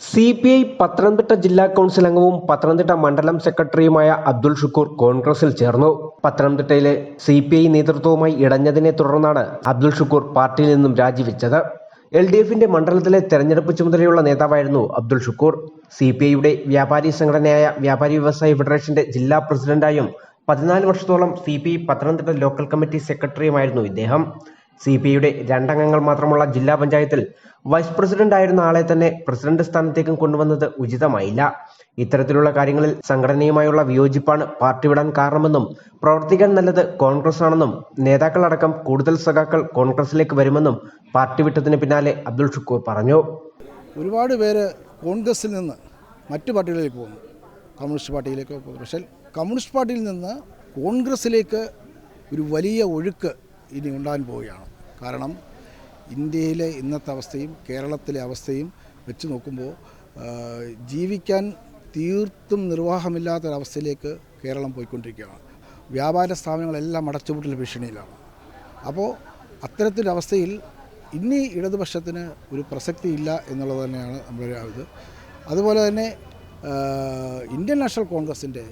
C P I Pathanamthitta ജില്ലാ council അംഗവും പത്തനംതിട്ട മണ്ഡലം സെക്രട്ടറിയുമായ അബ്ദുൾ ഷുക്കൂർ കോൺഗ്രസിൽ ചേർന്നു. പത്തനംതിട്ടയിലെ സി പി ഐ നേതൃത്വവുമായി ഇടഞ്ഞതിനെ തുടർന്നാണ് അബ്ദുൾ ഷുക്കൂർ പാർട്ടിയിൽ നിന്നും രാജിവെച്ചത്. എൽ ഡി എഫിന്റെ മണ്ഡലത്തിലെ തെരഞ്ഞെടുപ്പ് ചുമതലയുള്ള നേതാവായിരുന്നു അബ്ദുൾ ഷുക്കൂർ. സി പി ഐയുടെ വ്യാപാരി സംഘടനയായ വ്യാപാരി വ്യവസായി ഫെഡറേഷന്റെ ജില്ലാ പ്രസിഡന്റായും പതിനാല് വർഷത്തോളം C P I Pathanamthitta local committee സെക്രട്ടറിയുമായിരുന്നു ഇദ്ദേഹം. സി പി ഐയുടെ രണ്ടംഗങ്ങൾ മാത്രമുള്ള ജില്ലാ പഞ്ചായത്തിൽ വൈസ് പ്രസിഡന്റ് ആയിരുന്ന ആളെ തന്നെ പ്രസിഡന്റ് സ്ഥാനത്തേക്കും കൊണ്ടുവന്നത് ഉചിതമായില്ല. ഇത്തരത്തിലുള്ള കാര്യങ്ങളിൽ സംഘടനയുമായുള്ള വിയോജിപ്പാണ് പാർട്ടി വിടാൻ കാരണമെന്നും പ്രവർത്തിക്കാൻ നല്ലത് കോൺഗ്രസ് ആണെന്നും നേതാക്കളടക്കം കൂടുതൽ സഖാക്കൾ കോൺഗ്രസിലേക്ക് വരുമെന്നും പാർട്ടി വിട്ടതിന് പിന്നാലെ അബ്ദുൾ ഷുക്കൂർ പറഞ്ഞു. ഒരുപാട് പേര് കോൺഗ്രസിൽ നിന്ന് മറ്റു പാർട്ടികളിലേക്ക് പോകുന്നു. കമ്മ്യൂണിസ്റ്റ് പാർട്ടിയിലേക്ക് പക്ഷേ കമ്മ്യൂണിസ്റ്റ് പാർട്ടിയിൽ നിന്ന് കോൺഗ്രസിലേക്ക് ഒരു വലിയ ഒഴുക്ക് ഇനി ഉണ്ടാകാൻ പോവുകയാണ്. കാരണം ഇന്ത്യയിലെ ഇന്നത്തെ അവസ്ഥയും കേരളത്തിലെ അവസ്ഥയും വെച്ച് നോക്കുമ്പോൾ ജീവിക്കാൻ തീർത്തും നിർവാഹമില്ലാത്തൊരവസ്ഥയിലേക്ക് കേരളം പോയിക്കൊണ്ടിരിക്കുകയാണ്. വ്യാപാര സ്ഥാപനങ്ങളെല്ലാം അടച്ചുപൂട്ടൽ ഭീഷണിയിലാണ്. അപ്പോൾ അത്തരത്തിലൊരവസ്ഥയിൽ ഇനി ഇടതുപക്ഷത്തിന് ഒരു പ്രസക്തി ഇല്ല എന്നുള്ളത് തന്നെയാണ് നമ്മുടെ ഇത്. അതുപോലെ തന്നെ ഇന്ത്യൻ നാഷണൽ കോൺഗ്രസിന്റെ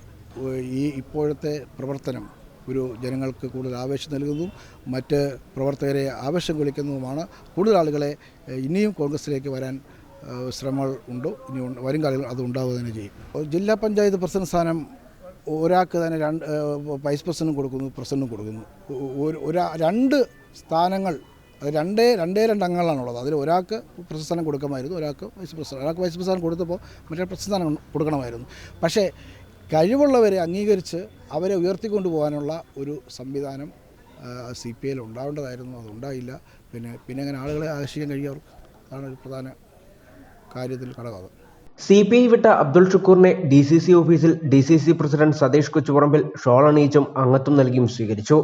ഈ ഇപ്പോഴത്തെ പ്രവർത്തനം ഒരു ജനങ്ങൾക്ക് കൂടുതൽ ആവേശം നൽകുന്നതും മറ്റ് പ്രവർത്തകരെ ആവേശം കൊള്ളിക്കുന്നതുമാണ്. കൂടുതൽ ആളുകളെ ഇനിയും കോൺഗ്രസിലേക്ക് വരാൻ ശ്രമങ്ങൾ ഉണ്ട്? ഇനി വരും കാലങ്ങളിൽ അത് ഉണ്ടാവുക തന്നെ ചെയ്യും. ജില്ലാ പഞ്ചായത്ത് പ്രസിഡന്റ് സ്ഥാനം ഒരാൾക്ക് തന്നെ രണ്ട് വൈസ് പ്രസിഡന്റും കൊടുക്കുന്നു പ്രസിഡന്റും കൊടുക്കുന്നു. ഒരു രണ്ട് സ്ഥാനങ്ങൾ അത് രണ്ടേ രണ്ടേ രണ്ട് അംഗങ്ങളാണുള്ളത് അതിൽ ഒരാൾക്ക് സ്ഥാനം കൊടുക്കാമായിരുന്നു ഒരാൾക്ക് വൈസ് പ്രസിഡന്റ് ഒരാൾക്ക് വൈസ് പ്രസിഡന്റ് കൊടുത്തപ്പോൾ മറ്റേ സ്ഥാനം കൊടുക്കണമായിരുന്നു. പക്ഷേ കഴിവുള്ളവരെ അംഗീകരിച്ച് അവരെ ഉയർത്തിക്കൊണ്ടു പോകാനുള്ള ഒരു സംവിധാനം സി പി ഐയിൽ ഉണ്ടാവേണ്ടതായിരുന്നു അതുണ്ടായില്ല പിന്നെ പിന്നെ അങ്ങനെ ആളുകളെ ആകർഷിക്കാൻ കഴിയും അതാണ് ഒരു പ്രധാന കാര്യത്തിൽ ഘടകം സി പി ഐ വിട്ട അബ്ദുൾ ഷുക്കൂറിനെ ഡി സി സി ഓഫീസിൽ D C C president Satheesh Kochuparambil shawl അണിയിച്ചും അംഗത്വം നൽകിയും സ്വീകരിച്ചു.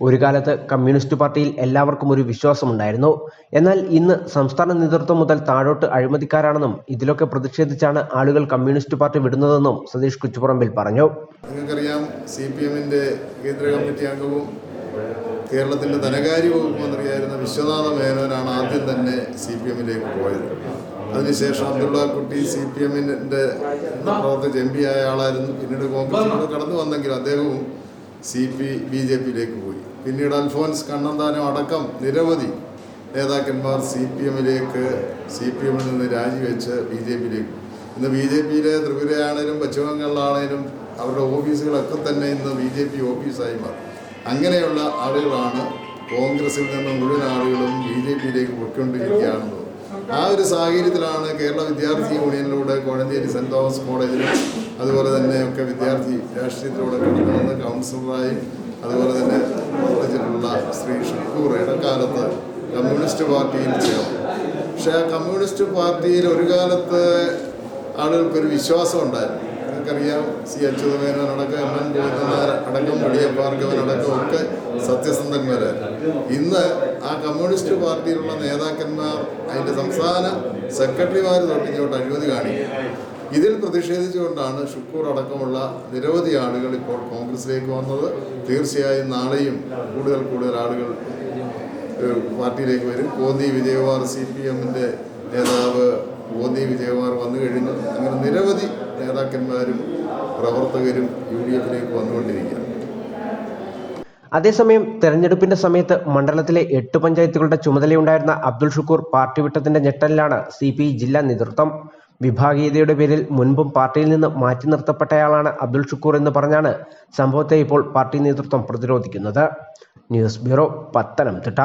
ഒരു കാലത്ത് കമ്മ്യൂണിസ്റ്റ് പാർട്ടിയിൽ എല്ലാവർക്കും ഒരു വിശ്വാസമുണ്ടായിരുന്നു. എന്നാൽ ഇന്ന് സംസ്ഥാന നേതൃത്വം മുതൽ താഴോട്ട് അഴിമതിക്കാരാണെന്നും ഇതിലൊക്കെ പ്രതിഷേധിച്ചാണ് ആളുകൾ കമ്മ്യൂണിസ്റ്റ് പാർട്ടി വിടുന്നതെന്നും സതീഷ് കുച്ചുപറമ്പിൽ പറഞ്ഞു. നിങ്ങൾക്കറിയാം സി പി എമ്മിന്റെ കേന്ദ്ര കമ്മിറ്റി അംഗവും കേരളത്തിന്റെ ധനകാര്യ വകുപ്പ് മന്ത്രിയായിരുന്ന വിശ്വനാഥ മേനോനാണ് ആദ്യം തന്നെ സി പി എമ്മിലേക്ക് പോയത്. അതിനുശേഷം അബ്ദുള്ള കുട്ടി സി പി എമ്മിന്റെ പ്രവർത്തിച്ച എം പി ആയ ആളായിരുന്നു. പിന്നീട് കോൺഗ്രസിലൂടെ കടന്നു വന്നെങ്കിൽ അദ്ദേഹവും സി പി ബി ജെ പിയിലേക്ക് പോയി. പിന്നീട് അൽഫോൻസ് കണ്ണന്താനം അടക്കം നിരവധി നേതാക്കന്മാർ സി പി എമ്മിലേക്ക് സി പി എമ്മിൽ നിന്ന് രാജിവെച്ച് ബി ജെ പിയിലേക്ക് ഇന്ന് ബി ജെ പിയിലെ ത്രിപുരയാണേലും പശ്ചിമബംഗാളിലാണേലും അവരുടെ ഓഫീസുകളൊക്കെ തന്നെ ഇന്ന് ബി ജെ പി ഓഫീസായി മാറി. അങ്ങനെയുള്ള ആളുകളാണ് കോൺഗ്രസിൽ നിന്ന് മുഴുവൻ ആളുകളും ബി ജെ പിയിലേക്ക് പൊയ്ക്കൊണ്ടിരിക്കുകയാണെന്നത് ആ ഒരു സാഹചര്യത്തിലാണ് കേരള വിദ്യാർത്ഥി യൂണിയനിലൂടെ കോഴഞ്ചേരി സെന്റ് തോമസ് കോളേജിലും അതുപോലെ തന്നെ ഒക്കെ വിദ്യാർത്ഥി രാഷ്ട്രീയത്തിലൂടെ കടന്നു വന്ന് കൗൺസിലറായും അതുപോലെ തന്നെ കോളേജിലുള്ള ശ്രീ ഷുക്കൂർ. ഇടക്കാലത്ത് കമ്മ്യൂണിസ്റ്റ് പാർട്ടിയിൽ ചേർന്നു. പക്ഷേ ആ കമ്മ്യൂണിസ്റ്റ് പാർട്ടിയിൽ ഒരു കാലത്ത് ആളുകൾക്കൊരു വിശ്വാസം ഉണ്ടായിരുന്നു. നിങ്ങൾക്കറിയാം സി അച്യുതമേനോൻ അടക്കം എം എൻ ഗോവിന്ദനാർ അടക്കം വലിയ ഭാർഗവനടക്കം ഒക്കെ സത്യസന്ധന്മാരായിരുന്നു ഇന്ന് ആ കമ്മ്യൂണിസ്റ്റ് പാർട്ടിയിലുള്ള നേതാക്കന്മാർ അതിന്റെ സംസ്ഥാന സെക്രട്ടറിമാർ തൊട്ടിങ്ങോട്ട് അഴിമതി കാണിക്കും ഇതിൽ പ്രതിഷേധിച്ചുകൊണ്ടാണ് ഷുക്കൂർ അടക്കമുള്ള നിരവധി ആളുകൾ ഇപ്പോൾ കോൺഗ്രസിലേക്ക് വന്നത്. തീർച്ചയായും നാളെയും കൂടുതൽ കൂടുതൽ ആളുകൾ പാർട്ടിയിലേക്ക് വരും. ഗോന്തി വിജയവാർ സി പി എമ്മിന്റെ നേതാവ് ഗോന്തി വിജയവാർ വന്നു കഴിഞ്ഞു. അങ്ങനെ നിരവധി നേതാക്കന്മാരും പ്രവർത്തകരും യു ഡി എഫിലേക്ക് വന്നുകൊണ്ടിരിക്കുകയാണ്. അതേസമയം തെരഞ്ഞെടുപ്പിന്റെ സമയത്ത് മണ്ഡലത്തിലെ എട്ട് പഞ്ചായത്തുകളുടെ ചുമതലയുണ്ടായിരുന്ന അബ്ദുൾ ഷുക്കൂർ പാർട്ടി വിട്ടതിന്റെ ഞെട്ടലിലാണ് സി ജില്ലാ നേതൃത്വം വിഭാഗീയതയുടെ പേരിൽ മുൻപും പാർട്ടിയിൽ നിന്ന് മാറ്റി നിർത്തപ്പെട്ടയാളാണ് അബ്ദുൾ ഷുക്കൂർ എന്ന് പറഞ്ഞാണ് സംഭവത്തെ ഇപ്പോൾ പാർട്ടി നേതൃത്വം പ്രതിരോധിക്കുന്നത്. News bureau Pathanamthitta.